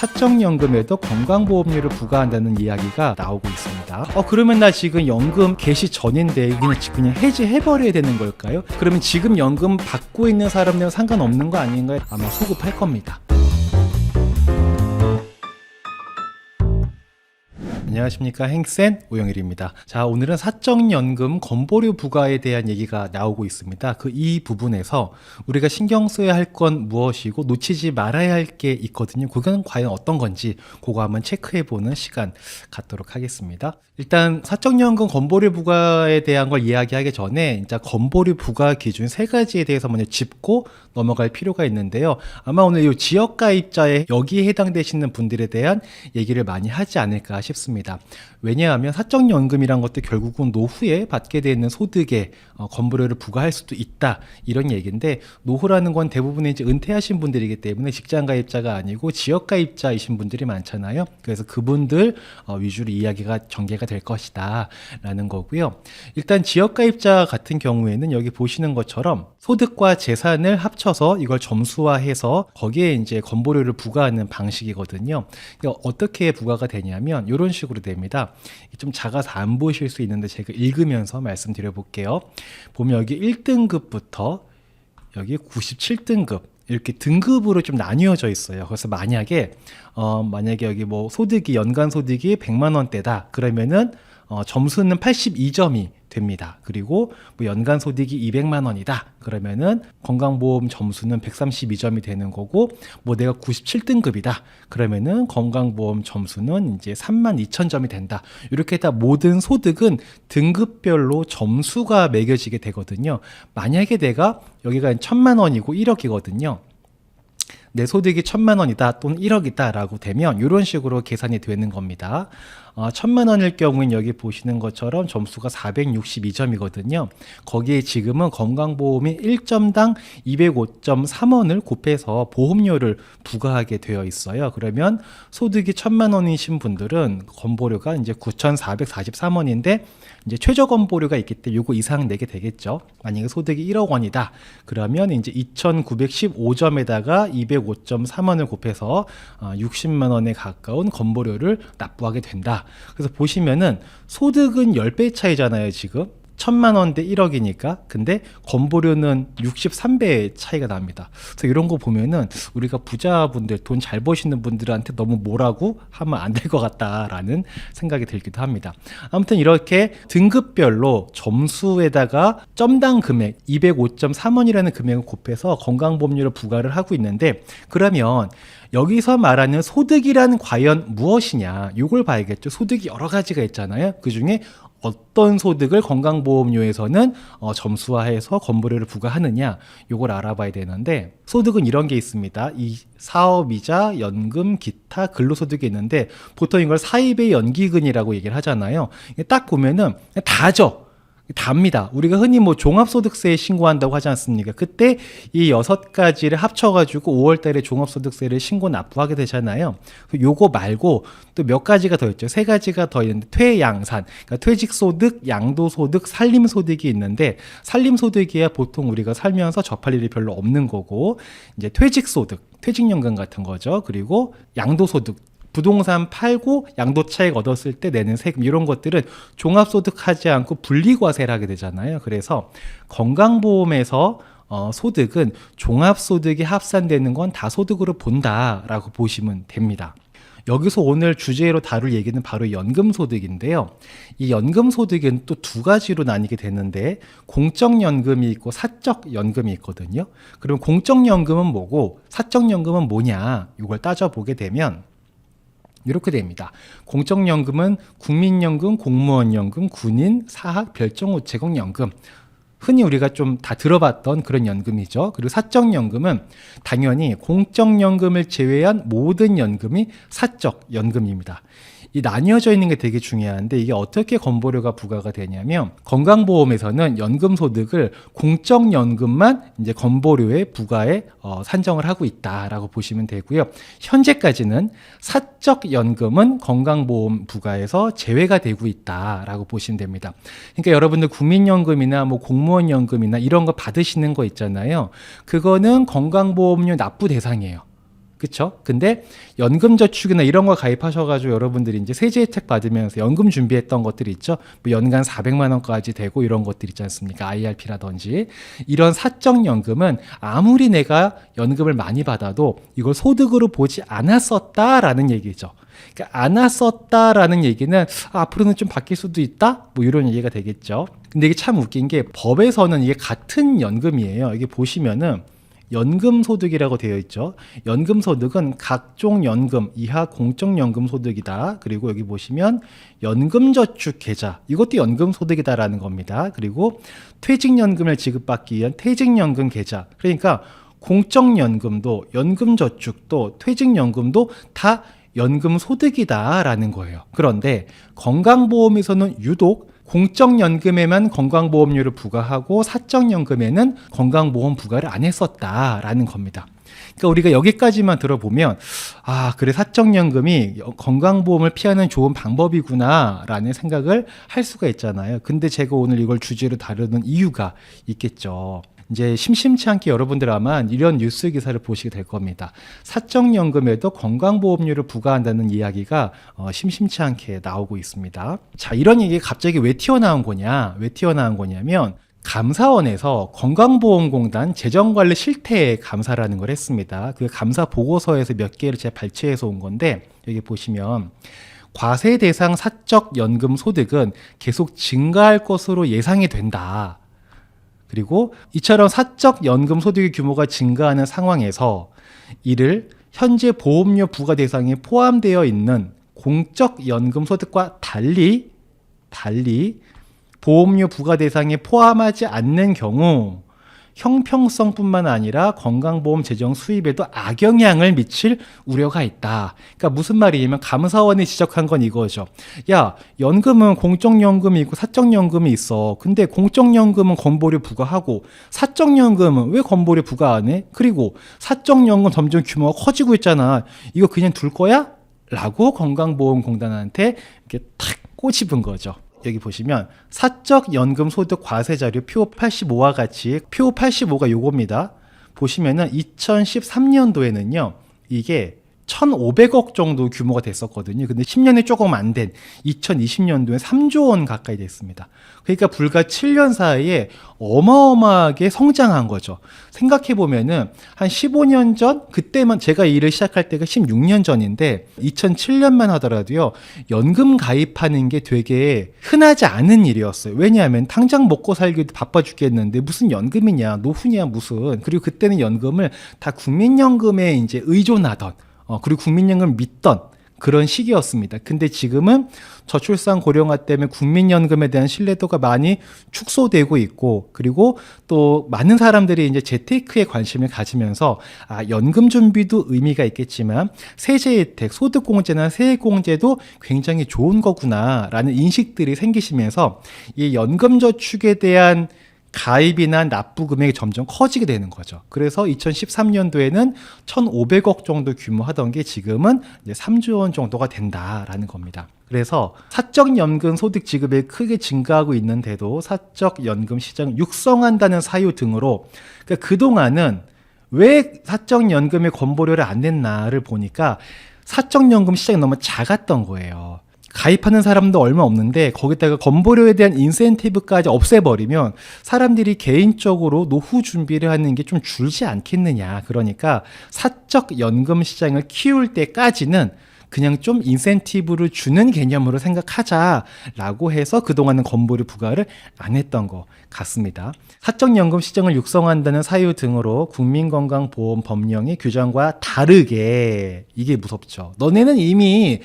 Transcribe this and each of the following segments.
사적연금에도 건강보험료를 부과한다는 이야기가 나오고 있습니다. 어 그러면 나 지금 연금 개시 전인데 그냥 지- 그냥 해지해버려야 되는 걸까요? 그러면 지금 연금 받고 있는 사람들은 상관없는 거 아닌가요? 아마 소급할 겁니다. 안녕하십니까 행센 오영일입니다. 자 오늘은 사적연금 건보료 부과에 대한 얘기가 나오고 있습니다. 그 이 부분에서 우리가 신경 써야 할 건 무엇이고 놓치지 말아야 할 게 있거든요. 그건 과연 어떤 건지 그거 한번 체크해 보는 시간 갖도록 하겠습니다. 일단 사적연금 건보료 부과에 대한 걸 이야기하기 전에 이제 건보료 부과 기준 세 가지에 대해서 먼저 짚고 넘어갈 필요가 있는데요. 아마 오늘 이 지역 가입자에 여기에 해당되시는 분들에 대한 얘기를 많이 하지 않을까 싶습니다. 왜냐하면 사적연금이란 것도 결국은 노후에 받게 되는 소득에 어, 건보료를 부과할 수도 있다 이런 얘기인데 노후라는 건 대부분의 이제 은퇴하신 분들이기 때문에 직장 가입자가 아니고 지역 가입자이신 분들이 많잖아요. 그래서 그분들 어, 위주로 이야기가 전개가 될 것이다라는 거고요. 일단 지역 가입자 같은 경우에는 여기 보시는 것처럼 소득과 재산을 합쳐서 이걸 점수화해서 거기에 이제 건보료를 부과하는 방식이거든요. 그러니까 어떻게 부과가 되냐면 이런 식으로 됩니다. 좀 작아서 안 보실 수 있는데 제가 읽으면서 말씀드려 볼게요. 보면 여기 1등급부터 여기 97등급 이렇게 등급으로 좀 나뉘어져 있어요. 그래서 만약에 어 만약에 여기 뭐 소득이 연간 소득이 100만 원대다. 그러면은 어 점수는 82점이 됩니다. 그리고 뭐 연간 소득이 200만 원이다. 그러면은 건강보험 점수는 132점이 되는 거고 뭐 내가 97등급이다. 그러면은 건강보험 점수는 이제 3만 2천 점이 된다. 이렇게 다 모든 소득은 등급별로 점수가 매겨지게 되거든요. 만약에 내가 여기가 1000만 원이고 1억이거든요. 내 소득이 천만 원이다 또는 1억이다 라고 되면 이런 식으로 계산이 되는 겁니다. 어, 천만 원일 경우엔 여기 보시는 것처럼 점수가 462점이거든요. 거기에 지금은 건강보험이 1점당 205.3원을 곱해서 보험료를 부과하게 되어 있어요. 그러면 소득이 천만 원이신 분들은 건보료가 이제 9,443원인데 이제 최저 건보료가 있기 때문에 요거 이상 내게 되겠죠. 만약에 소득이 1억 원이다. 그러면 이제 2,915점에다가 205.3원을 곱해서 어, 60만 원에 가까운 건보료를 납부하게 된다. 그래서 보시면은 소득은 10배 차이잖아요, 지금. 천만 원 대 1억이니까 근데 건보료는 63배의 차이가 납니다. 그래서 이런 거 보면은 우리가 부자분들 돈 잘 버시는 분들한테 너무 뭐라고 하면 안 될 것 같다라는 생각이 들기도 합니다. 아무튼 이렇게 등급별로 점수에다가 점당 금액 205.3원이라는 금액을 곱해서 건강보험료를 부과를 하고 있는데 그러면 여기서 말하는 소득이란 과연 무엇이냐? 이걸 봐야겠죠. 소득이 여러 가지가 있잖아요. 그 중에 어떤 소득을 건강보험료에서는 어, 점수화해서 건보료를 부과하느냐 요걸 알아봐야 되는데 소득은 이런 게 있습니다. 이 사업이자 연금 기타 근로소득이 있는데 보통 이걸 사입의 연기근이라고 얘기를 하잖아요. 딱 보면은 다죠. 답니다. 우리가 흔히 뭐 종합소득세에 신고한다고 하지 않습니까? 그때 이 여섯 가지를 합쳐가지고 5월달에 종합소득세를 신고 납부하게 되잖아요. 그 요거 말고 또 몇 가지가 더 있죠. 세 가지가 더 있는데 퇴양산, 그러니까 퇴직소득, 양도소득, 살림소득이 있는데 살림소득이야 보통 우리가 살면서 접할 일이 별로 없는 거고 이제 퇴직소득, 퇴직연금 같은 거죠. 그리고 양도소득, 부동산 팔고 양도 차익 얻었을 때 내는 세금 이런 것들은 종합소득 하지 않고 분리과세를 하게 되잖아요. 그래서 건강보험에서 어, 소득은 종합소득이 합산되는 건 다 소득으로 본다라고 보시면 됩니다. 여기서 오늘 주제로 다룰 얘기는 바로 연금소득인데요. 이 연금소득은 또 두 가지로 나뉘게 되는데 공적연금이 있고 사적연금이 있거든요. 그럼 공적연금은 뭐고 사적연금은 뭐냐 이걸 따져보게 되면 이렇게 됩니다. 공적연금은 국민연금, 공무원연금, 군인, 사학, 별정우체국연금. 흔히 우리가 좀 다 들어봤던 그런 연금이죠. 그리고 사적연금은 당연히 공적연금을 제외한 모든 연금이 사적연금입니다. 이 나뉘어져 있는 게 되게 중요한데 이게 어떻게 건보료가 부과가 되냐면 건강보험에서는 연금 소득을 공적 연금만 이제 건보료에 부과에 어, 산정을 하고 있다라고 보시면 되고요. 현재까지는 사적 연금은 건강보험 부과에서 제외가 되고 있다라고 보시면 됩니다. 그러니까 여러분들 국민연금이나 뭐 공무원연금이나 이런 거 받으시는 거 있잖아요. 그거는 건강보험료 납부 대상이에요. 그쵸? 근데 연금저축이나 이런 거 가입하셔가지고 여러분들이 이제 세제 혜택 받으면서 연금 준비했던 것들이 있죠. 뭐 연간 400만 원까지 되고 이런 것들 있지 않습니까? IRP라든지 이런 사적 연금은 아무리 내가 연금을 많이 받아도 이걸 소득으로 보지 않았었다라는 얘기죠. 그러니까 않았었다라는 얘기는 아, 앞으로는 좀 바뀔 수도 있다. 뭐 이런 얘기가 되겠죠. 근데 이게 참 웃긴 게 법에서는 이게 같은 연금이에요. 이게 보시면은 연금 소득이라고 되어 있죠. 연금 소득은 각종 연금 이하 공적 연금 소득이다. 그리고 여기 보시면 연금 저축 계좌 이것도 연금 소득이다라는 겁니다. 그리고 퇴직연금을 지급받기 위한 퇴직연금 계좌. 그러니까 공적 연금도 연금 저축도 퇴직연금도 다 연금 소득이다라는 거예요. 그런데 건강보험에서는 유독 공적연금에만 건강보험료를 부과하고 사적연금에는 건강보험 부과를 안 했었다라는 겁니다. 그러니까 우리가 여기까지만 들어보면 아 그래 사적연금이 건강보험을 피하는 좋은 방법이구나라는 생각을 할 수가 있잖아요. 근데 제가 오늘 이걸 주제로 다루는 이유가 있겠죠. 이제 심심치 않게 여러분들 아마 이런 뉴스 기사를 보시게 될 겁니다. 사적연금에도 건강보험료를 부과한다는 이야기가 어, 심심치 않게 나오고 있습니다. 자, 이런 얘기가 갑자기 왜 튀어나온 거냐? 왜 튀어나온 거냐면 감사원에서 건강보험공단 재정관리 실태 감사라는 걸 했습니다. 그 감사 보고서에서 몇 개를 제가 발췌해서 온 건데 여기 보시면 과세 대상 사적 연금 소득은 계속 증가할 것으로 예상이 된다. 그리고 이처럼 사적 연금 소득의 규모가 증가하는 상황에서 이를 현재 보험료 부과 대상에 포함되어 있는 공적 연금 소득과 달리 달리 보험료 부과 대상에 포함하지 않는 경우 형평성뿐만 아니라 건강보험 재정 수입에도 악영향을 미칠 우려가 있다. 그러니까 무슨 말이냐면 감사원이 지적한 건 이거죠. 야, 연금은 공적연금이 있고 사적연금이 있어. 근데 공적연금은 건보료 부과하고 사적연금은 왜 건보료 부과 안 해? 그리고 사적연금 점점 규모가 커지고 있잖아. 이거 그냥 둘 거야? 라고 건강보험공단한테 이렇게 탁 꼬집은 거죠. 여기 보시면 사적 연금 소득 과세 자료 표 85와 같이 표 85가 요겁니다. 보시면은 2013년도에는요. 이게 1,500억 정도 규모가 됐었거든요. 근데 10년이 조금 안 된 2020년도에 3조 원 가까이 됐습니다. 그러니까 불과 7년 사이에 어마어마하게 성장한 거죠. 생각해 보면은 한 15년 전 그때만 제가 일을 시작할 때가 16년 전인데 2007년만 하더라도요. 연금 가입하는 게 되게 흔하지 않은 일이었어요. 왜냐하면 당장 먹고 살기도 바빠 죽겠는데 무슨 연금이냐, 노후냐 무슨. 그리고 그때는 연금을 다 국민연금에 이제 의존하던 어, 그리고 국민연금을 믿던 그런 시기였습니다. 근데 지금은 저출산 고령화 때문에 국민연금에 대한 신뢰도가 많이 축소되고 있고 그리고 또 많은 사람들이 이제 재테크에 관심을 가지면서 아 연금 준비도 의미가 있겠지만 세제 혜택, 소득 공제나 세액 공제도 굉장히 좋은 거구나라는 인식들이 생기시면서 이 연금 저축에 대한 가입이나 납부 금액이 점점 커지게 되는 거죠. 그래서 2013년도에는 1,500억 정도 규모 하던 게 지금은 이제 3조 원 정도가 된다라는 겁니다. 그래서 사적 연금 소득 지급이 크게 증가하고 있는데도 사적 연금 시장을 육성한다는 사유 등으로 그러니까 그동안은 왜 사적 연금의 건보료를 안 냈나를 보니까 사적 연금 시장이 너무 작았던 거예요. 가입하는 사람도 얼마 없는데 거기다가 건보료에 대한 인센티브까지 없애버리면 사람들이 개인적으로 노후 준비를 하는 게 좀 줄지 않겠느냐. 그러니까 사적 연금 시장을 키울 때까지는 그냥 좀 인센티브를 주는 개념으로 생각하자라고 해서 그동안은 건보료 부과를 안 했던 것 같습니다. 사적연금 시장을 육성한다는 사유 등으로 국민건강보험 법령의 규정과 다르게 이게 무섭죠. 너네는 이미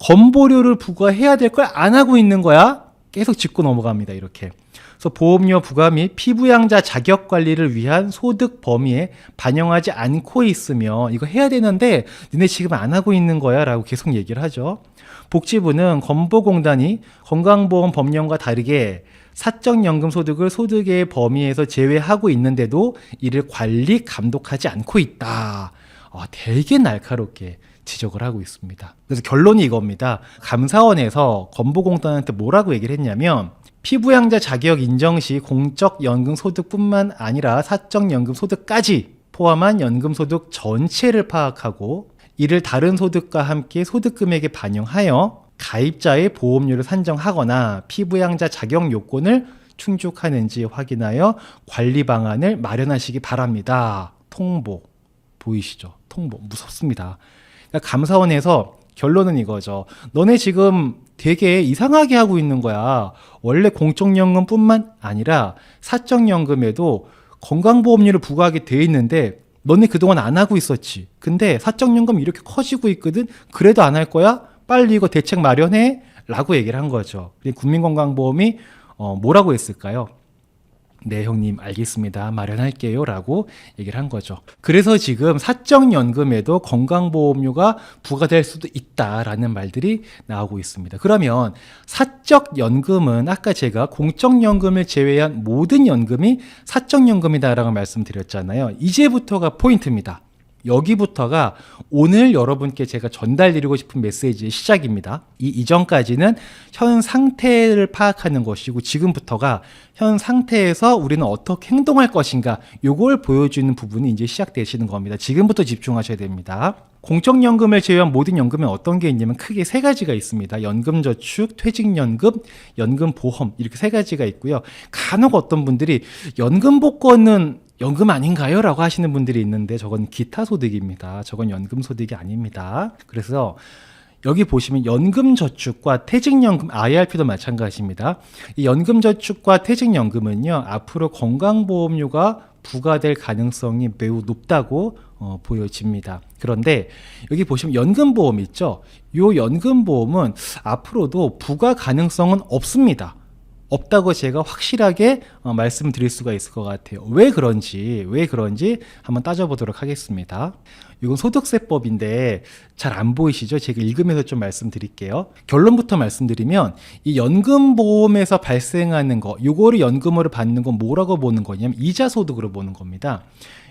건보료를 부과해야 될 걸 안 하고 있는 거야? 계속 짚고 넘어갑니다. 이렇게. 그래서 보험료 부과 및 피부양자 자격 관리를 위한 소득 범위에 반영하지 않고 있으며 이거 해야 되는데 니네 지금 안 하고 있는 거야라고 계속 얘기를 하죠. 복지부는 건보공단이 건강보험 법령과 다르게 사적연금 소득을 소득의 범위에서 제외하고 있는데도 이를 관리 감독하지 않고 있다. 아, 되게 날카롭게 지적을 하고 있습니다. 그래서 결론이 이겁니다. 감사원에서 건보공단한테 뭐라고 얘기를 했냐면 피부양자 자격 인정 시 공적 연금 소득뿐만 아니라 사적 연금 소득까지 포함한 연금 소득 전체를 파악하고 이를 다른 소득과 함께 소득 금액에 반영하여 가입자의 보험료를 산정하거나 피부양자 자격 요건을 충족하는지 확인하여 관리 방안을 마련하시기 바랍니다. 통보 보이시죠? 통보 무섭습니다. 그러니까 감사원에서 결론은 이거죠. 너네 지금 되게 이상하게 하고 있는 거야. 원래 공적연금뿐만 아니라 사적연금에도 건강보험료를 부과하게 돼 있는데 너네 그동안 안 하고 있었지. 근데 사적연금 이렇게 커지고 있거든. 그래도 안 할 거야? 빨리 이거 대책 마련해. 라고 얘기를 한 거죠. 국민건강보험이 어, 뭐라고 했을까요? 네, 형님, 알겠습니다. 마련할게요. 라고 얘기를 한 거죠. 그래서 지금 사적연금에도 건강보험료가 부과될 수도 있다라는 말들이 나오고 있습니다. 그러면 사적연금은 아까 제가 공적연금을 제외한 모든 연금이 사적연금이다 라고 말씀드렸잖아요. 이제부터가 포인트입니다. 여기부터가 오늘 여러분께 제가 전달드리고 싶은 메시지의 시작입니다. 이 이전까지는 현 상태를 파악하는 것이고 지금부터가 현 상태에서 우리는 어떻게 행동할 것인가 요걸 보여주는 부분이 이제 시작되시는 겁니다. 지금부터 집중하셔야 됩니다. 공적연금을 제외한 모든 연금에 어떤 게 있냐면 크게 세 가지가 있습니다. 연금저축, 퇴직연금, 연금보험 이렇게 세 가지가 있고요. 간혹 어떤 분들이 연금복권은 연금 아닌가요? 라고 하시는 분들이 있는데 저건 기타 소득입니다. 저건 연금 소득이 아닙니다. 그래서 여기 보시면 연금저축과 퇴직연금, IRP도 마찬가지입니다. 이 연금저축과 퇴직연금은요, 앞으로 건강보험료가 부과될 가능성이 매우 높다고 어, 보여집니다. 그런데 여기 보시면 연금보험 있죠? 요 연금보험은 앞으로도 부과 가능성은 없습니다. 없다고 제가 확실하게 어, 말씀드릴 수가 있을 것 같아요. 왜 그런지, 왜 그런지 한번 따져보도록 하겠습니다. 이건 소득세법인데 잘 안 보이시죠? 제가 읽으면서 좀 말씀드릴게요. 결론부터 말씀드리면 이 연금보험에서 발생하는 거, 요거를 연금으로 받는 건 뭐라고 보는 거냐면 이자 소득으로 보는 겁니다.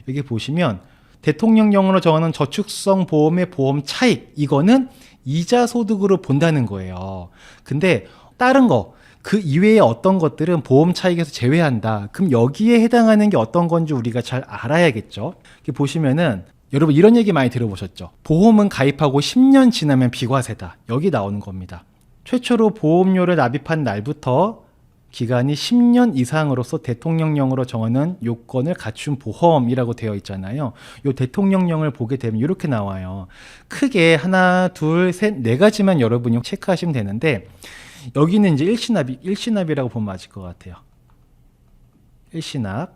여기 보시면 대통령령으로 정하는 저축성 보험의 보험 차익, 이거는 이자 소득으로 본다는 거예요. 근데 다른 거, 그 이외의 어떤 것들은 보험 차익에서 제외한다. 그럼 여기에 해당하는 게 어떤 건지 우리가 잘 알아야겠죠. 보시면은 여러분 이런 얘기 많이 들어보셨죠? 보험은 가입하고 10년 지나면 비과세다. 여기 나오는 겁니다. 최초로 보험료를 납입한 날부터 기간이 10년 이상으로서 대통령령으로 정하는 요건을 갖춘 보험이라고 되어 있잖아요. 요 대통령령을 보게 되면 이렇게 나와요. 크게 하나, 둘, 셋, 네 가지만 여러분이 체크하시면 되는데 여기는 이제 일시납이 일시납이라고 보면 맞을 것 같아요. 일시납.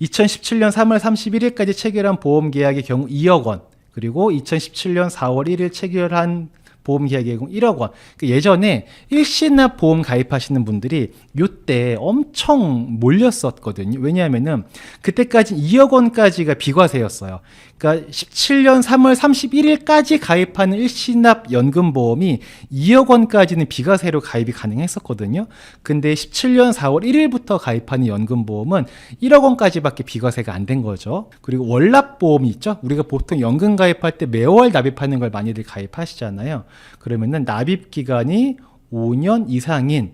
2017년 3월 31일까지 체결한 보험 계약의 경우 2억 원. 그리고 2017년 4월 1일 체결한 보험 계약의 경우 1억 원. 그 예전에 일시납 보험 가입하시는 분들이 요때 엄청 몰렸었거든요. 왜냐하면은 그때까지 2억 원까지가 비과세였어요. 그러니까 17년 3월 31일까지 가입하는 일시납 연금보험이 2억 원까지는 비과세로 가입이 가능했었거든요. 근데 17년 4월 1일부터 가입하는 연금보험은 1억 원까지밖에 비과세가 안 된 거죠. 그리고 월납보험이 있죠. 우리가 보통 연금 가입할 때 매월 납입하는 걸 많이들 가입하시잖아요. 그러면은 납입 기간이 5년 이상인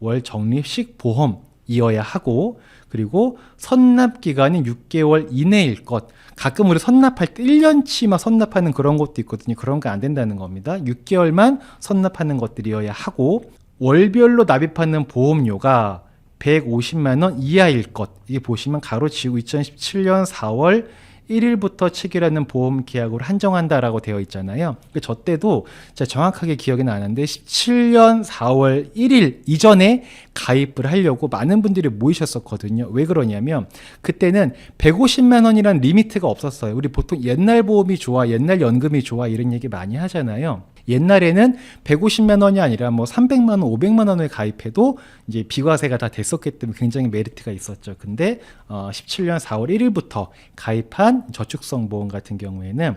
월 적립식 보험이어야 하고 그리고 선납 기간이 6개월 이내일 것. 가끔 우리 선납할 때 1년치만 선납하는 그런 것도 있거든요. 그런 거 안 된다는 겁니다. 6개월만 선납하는 것들이어야 하고 월별로 납입하는 보험료가 150만 원 이하일 것. 이게 보시면 가로지고 2017년 4월 1일부터 체결하는 보험 계약으로 한정한다라고 되어 있잖아요. 그저 때도 제가 정확하게 기억이 나는데 17년 4월 1일 이전에 가입을 하려고 많은 분들이 모이셨었거든요. 왜 그러냐면 그때는 150만 원이란 리미트가 없었어요. 우리 보통 옛날 보험이 좋아, 옛날 연금이 좋아 이런 얘기 많이 하잖아요. 옛날에는 150만 원이 아니라 뭐 300만 원, 500만 원을 가입해도 이제 비과세가 다 됐었기 때문에 굉장히 메리트가 있었죠. 근데 어 17년 4월 1일부터 가입한 저축성 보험 같은 경우에는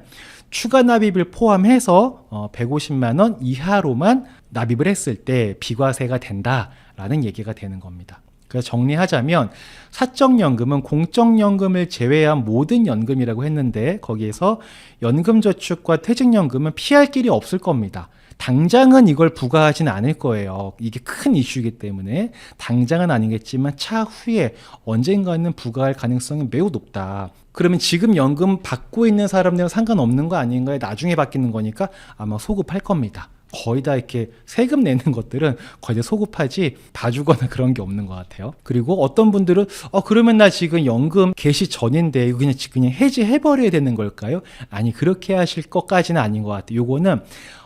추가 납입을 포함해서 어 150만 원 이하로만 납입을 했을 때 비과세가 된다라는 얘기가 되는 겁니다. 그래서 정리하자면 사적연금은 공적연금을 제외한 모든 연금이라고 했는데 거기에서 연금저축과 퇴직연금은 피할 길이 없을 겁니다. 당장은 이걸 부과하진 않을 거예요. 이게 큰 이슈이기 때문에 당장은 아니겠지만 차후에 언젠가는 부과할 가능성이 매우 높다. 그러면 지금 연금 받고 있는 사람들은 상관없는 거 아닌가요? 나중에 바뀌는 거니까 아마 소급할 겁니다. 거의 다 이렇게 세금 내는 것들은 거의 다 소급하지 봐주거나 그런 게 없는 것 같아요. 그리고 어떤 분들은 어 그러면 나 지금 연금 개시 전인데 그냥 지- 그냥 해지해 버려야 되는 걸까요? 아니 그렇게 하실 것까지는 아닌 것 같아요. 요거는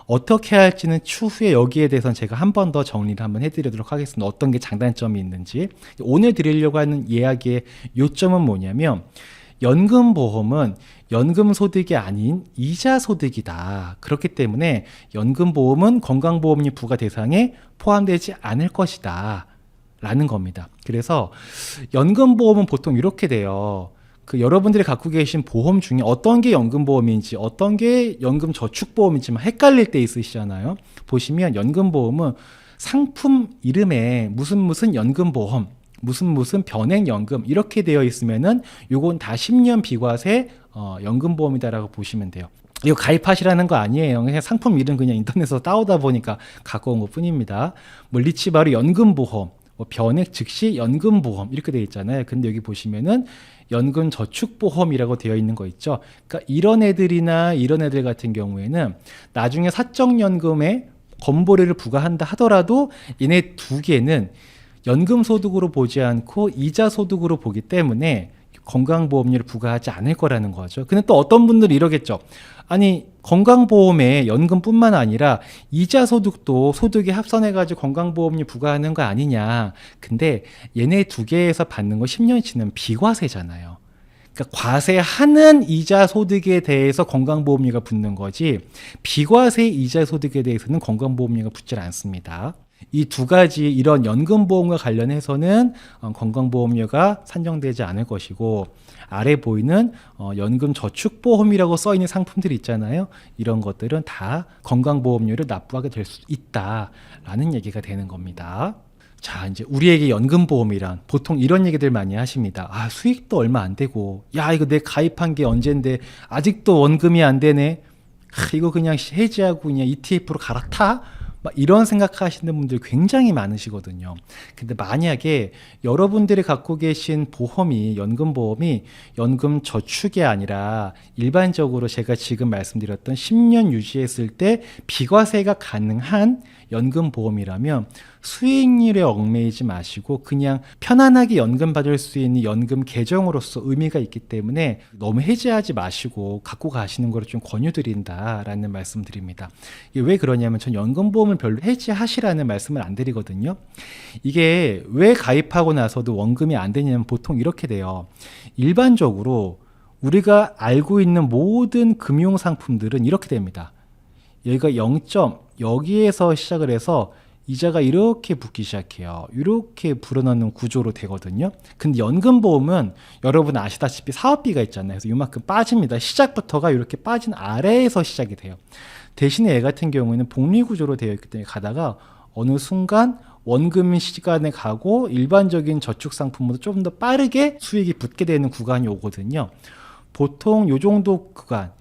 어떻게 할지는 추후에 여기에 대해서는 제가 한 번 더 정리를 한번 해드리도록 하겠습니다. 어떤 게 장단점이 있는지 오늘 드리려고 하는 이야기의 요점은 뭐냐면 연금보험은 연금 소득이 아닌 이자 소득이다. 그렇기 때문에 연금보험은 건강보험료 부과 대상에 포함되지 않을 것이다. 라는 겁니다. 그래서 연금보험은 보통 이렇게 돼요. 그 여러분들이 갖고 계신 보험 중에 어떤 게 연금보험인지 어떤 게 연금저축보험인지 막 헷갈릴 때 있으시잖아요. 보시면 연금보험은 상품 이름에 무슨 무슨 연금보험 무슨 무슨 변액연금 이렇게 되어 있으면은 요건 다 10년 비과세 어, 연금보험이다라고 보시면 돼요. 이거 가입하시라는 거 아니에요. 그냥 상품 이름 그냥 인터넷에서 따오다 보니까 갖고 온 것 뿐입니다. 뭐 리치바로 연금보험, 뭐 변액 즉시 연금보험 이렇게 되어 있잖아요. 근데 여기 보시면은 연금 저축보험이라고 되어 있는 거 있죠. 그러니까 이런 애들이나 이런 애들 같은 경우에는 나중에 사적연금에 건보료를 부과한다 하더라도 얘네 두 개는 연금 소득으로 보지 않고 이자 소득으로 보기 때문에 건강보험료를 부과하지 않을 거라는 거죠. 근데 또 어떤 분들이 이러겠죠. 아니 건강보험에 연금뿐만 아니라 이자 소득도 소득에 합산해가지고 건강보험료 부과하는 거 아니냐. 근데 얘네 두 개에서 받는 거 10년 치는 비과세잖아요. 그러니까 과세하는 이자 소득에 대해서 건강보험료가 붙는 거지 비과세 이자 소득에 대해서는 건강보험료가 붙질 않습니다. 이 두 가지 이런 연금보험과 관련해서는 어, 건강보험료가 산정되지 않을 것이고 아래 보이는 어, 연금저축보험이라고 써 있는 상품들 있잖아요. 이런 것들은 다 건강보험료를 납부하게 될 수 있다라는 얘기가 되는 겁니다. 자, 이제 우리에게 연금보험이란 보통 이런 얘기들 많이 하십니다. 아, 수익도 얼마 안 되고, 야, 이거 내 가입한 게 언젠데, 아직도 원금이 안 되네. 하, 이거 그냥 해지하고 그냥 ETF로 갈아타? 막 이런 생각하시는 분들 굉장히 많으시거든요. 근데 만약에 여러분들이 갖고 계신 보험이 연금 보험이 연금 저축이 아니라 일반적으로 제가 지금 말씀드렸던 10년 유지했을 때 비과세가 가능한 연금보험이라면 수익률에 얽매이지 마시고 그냥 편안하게 연금 받을 수 있는 연금 계정으로서 의미가 있기 때문에 너무 해지하지 마시고 갖고 가시는 거를 좀 권유드린다라는 말씀드립니다. 왜 그러냐면 전 연금보험을 별로 해지하시라는 말씀을 안 드리거든요. 이게 왜 가입하고 나서도 원금이 안 되냐면 보통 이렇게 돼요. 일반적으로 우리가 알고 있는 모든 금융 상품들은 이렇게 됩니다. 여기가 0점 여기에서 시작을 해서 이자가 이렇게 붙기 시작해요. 이렇게 불어넣는 구조로 되거든요. 근데 연금보험은 여러분 아시다시피 사업비가 있잖아요. 그래서 이만큼 빠집니다. 시작부터가 이렇게 빠진 아래에서 시작이 돼요. 대신에 얘 같은 경우에는 복리 구조로 되어 있기 때문에 가다가 어느 순간 원금 시간에 가고 일반적인 저축 상품보다 좀더 빠르게 수익이 붙게 되는 구간이 오거든요. 보통 요 정도 구간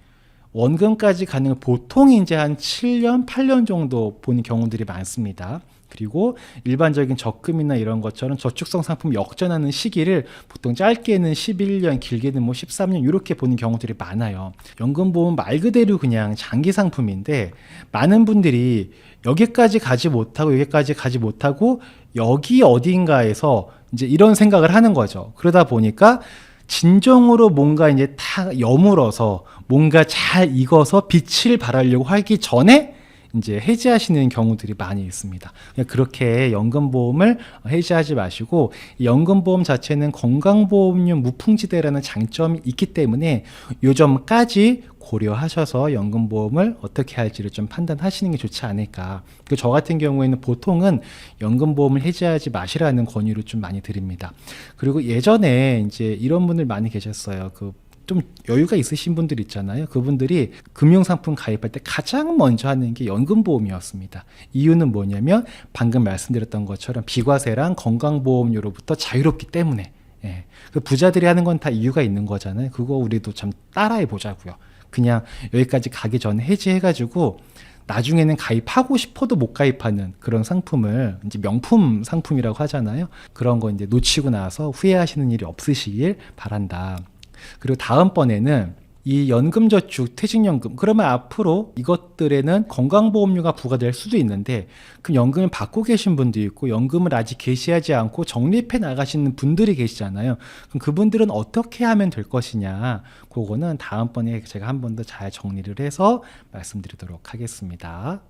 원금까지 가는 건 보통 이제 한 7년, 8년 정도 보는 경우들이 많습니다. 그리고 일반적인 적금이나 이런 것처럼 저축성 상품 역전하는 시기를 보통 짧게는 11년, 길게는 뭐 13년 이렇게 보는 경우들이 많아요. 연금보험 말 그대로 그냥 장기 상품인데 많은 분들이 여기까지 가지 못하고 여기까지 가지 못하고 여기 어딘가에서 이제 이런 생각을 하는 거죠. 그러다 보니까 진정으로 뭔가 이제 다 여물어서 뭔가 잘 익어서 빛을 발하려고 하기 전에 이제 해지하시는 경우들이 많이 있습니다. 그렇게 연금보험을 해지하지 마시고 이 연금보험 자체는 건강보험료 무풍지대라는 장점이 있기 때문에 요 점까지 고려하셔서 연금보험을 어떻게 할지를 좀 판단하시는 게 좋지 않을까. 그저 같은 경우에는 보통은 연금보험을 해지하지 마시라는 권유를 좀 많이 드립니다. 그리고 예전에 이제 이런 분들 많이 계셨어요. 그 좀 여유가 있으신 분들 있잖아요. 그분들이 금융상품 가입할 때 가장 먼저 하는 게 연금보험이었습니다. 이유는 뭐냐면 방금 말씀드렸던 것처럼 비과세랑 건강보험료로부터 자유롭기 때문에 예. 그 부자들이 하는 건 다 이유가 있는 거잖아요. 그거 우리도 참 따라해 보자고요. 그냥 여기까지 가기 전에 해지해가지고 나중에는 가입하고 싶어도 못 가입하는 그런 상품을 이제 명품 상품이라고 하잖아요. 그런 거 이제 놓치고 나서 후회하시는 일이 없으시길 바란다. 그리고 다음번에는 이 연금저축, 퇴직연금 그러면 앞으로 이것들에는 건강보험료가 부과될 수도 있는데 그럼 연금을 받고 계신 분도 있고 연금을 아직 개시하지 않고 적립해 나가시는 분들이 계시잖아요. 그럼 그분들은 어떻게 하면 될 것이냐 그거는 다음번에 제가 한 번 더 잘 정리를 해서 말씀드리도록 하겠습니다.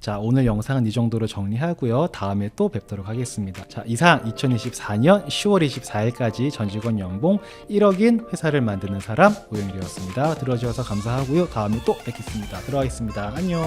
자, 오늘 영상은 이 정도로 정리하고요. 다음에 또 뵙도록 하겠습니다. 자, 이상 2024년 10월 24일까지 전 직원 연봉 1억인 회사를 만드는 사람 오영일이었습니다. 들어주셔서 감사하고요. 다음에 또 뵙겠습니다. 들어가겠습니다. 안녕.